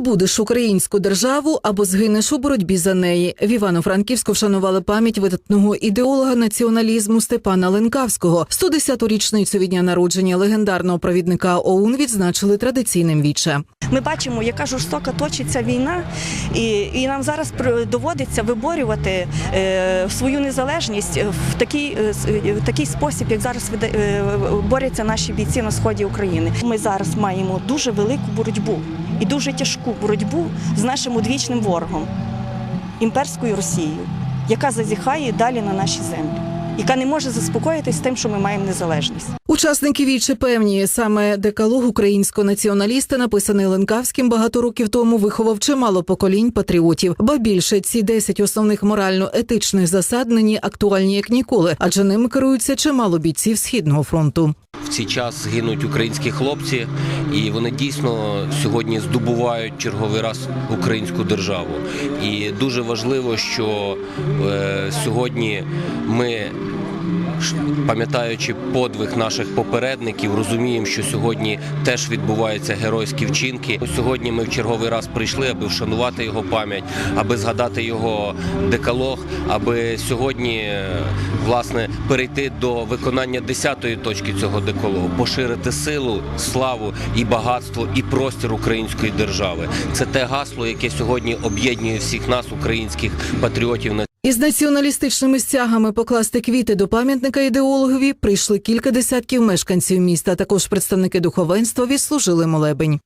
Здобудеш українську державу або згинеш у боротьбі за неї. В Івано-Франківську вшанували пам'ять видатного ідеолога націоналізму Степана Ленкавського. 110-ту річницю від дня народження легендарного провідника ОУН відзначили традиційним віче. Ми бачимо, яка жорстока точиться війна, і, і нам зараз доводиться виборювати е, свою незалежність в такий, е, е, в такий спосіб, як зараз е, борються наші бійці на сході України. Ми зараз маємо дуже велику боротьбу і дуже тяжку боротьбу з нашим одвічним ворогом імперською Росією, яка зазіхає далі на наші землі, яка не може заспокоїтись тим, що ми маємо незалежність. Учасники віче певні саме декалог українського націоналіста, написаний Ленкавським багато років тому, виховав чимало поколінь патріотів. Ба більше ці 10 основних морально-етичних засад нині актуальні як ніколи, адже ними керуються чимало бійців східного фронту. Цей час гинуть українські хлопці, і вони дійсно сьогодні здобувають черговий раз українську державу. І дуже важливо, що е, сьогодні ми. Пам'ятаючи подвиг наших попередників, розуміємо, що сьогодні теж відбуваються геройські вчинки. Сьогодні ми в черговий раз прийшли, аби вшанувати його пам'ять, аби згадати його декалог, аби сьогодні е, власне перейти до виконання десятої точки цього декалогу, поширити силу, славу і багатство, і простір української держави. Це те гасло, яке сьогодні об'єднує всіх нас, українських патріотів. Із націоналістичними стягами покласти квіти до пам'ятника ідеологові прийшли кілька десятків мешканців міста. Також представники духовенства відслужили молебень.